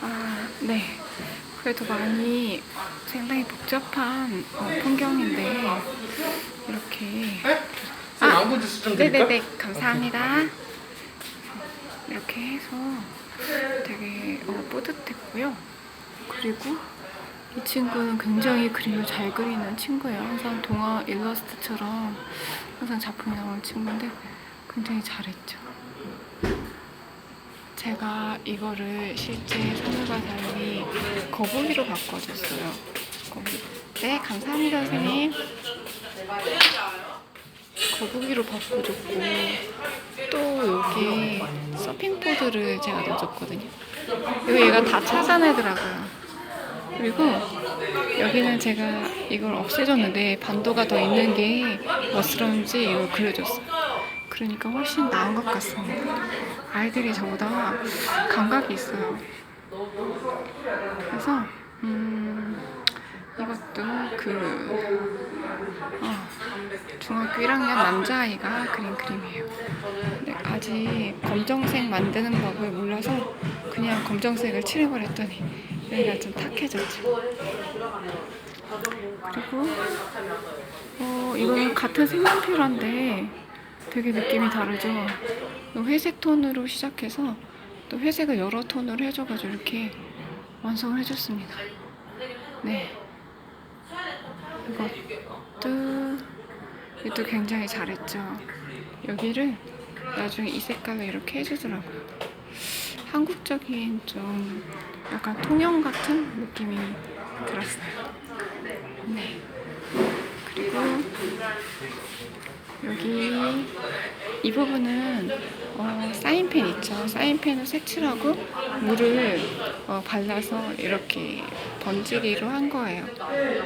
아, 네. 그래도 많이 상당히 복잡한 어, 풍경인데 이렇게 아, 좀 드릴까? 네네네 감사합니다. 이렇게 해서 되게 어, 뿌듯했고요. 그리고 이 친구는 굉장히 그림을 잘 그리는 친구예요. 항상 동화 일러스트처럼 항상 작품이 나오는 친구인데 굉장히 잘했죠. 제가 이거를 실제 달리 거북이로 바꿔줬어요. 거북이. 네, 감사합니다, 선생님. 거북이로 바꿔줬고 또 여기 서핑보드를 제가 넣어줬거든요. 이거 얘가 다 찾아내더라고요. 그리고 여기는 제가 이걸 없애줬는데 반도가 더 있는 게 멋스러운지 이걸 그려줬어요. 그러니까 훨씬 나은 것 같습니다. 아이들이 저보다 감각이 있어요. 그래서 음, 이것도 그 어, 중학교 1학년 남자아이가 그린 그림이에요. 근데 아직 검정색 만드는 법을 몰라서 그냥 검정색을 칠해버렸더니 여기가 좀 탁해졌죠. 그리고 어, 이거는 같은 색연필한데 되게 느낌이 다르죠. 이 회색 톤으로 시작해서 또 회색을 여러 톤으로 해줘가지고 이렇게 완성을 해줬습니다. 네. 이것도 이것도 굉장히 잘했죠. 여기를 나중에 이 색깔로 이렇게 해주더라고요. 한국적인 좀 약간 통영 같은 느낌이 들었어요. 네. 여기 이 부분은 어, 사인펜 있죠. 사인펜을 색칠하고 물을 어, 발라서 이렇게 번지기로 한 거예요.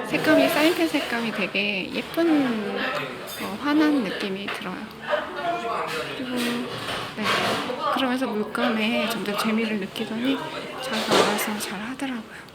색감이 사인펜 색감이 되게 예쁜 어, 환한 느낌이 들어요. 그리고 네. 그러면서 물감에 점점 재미를 느끼더니 자기가 알아서 잘 하더라고요.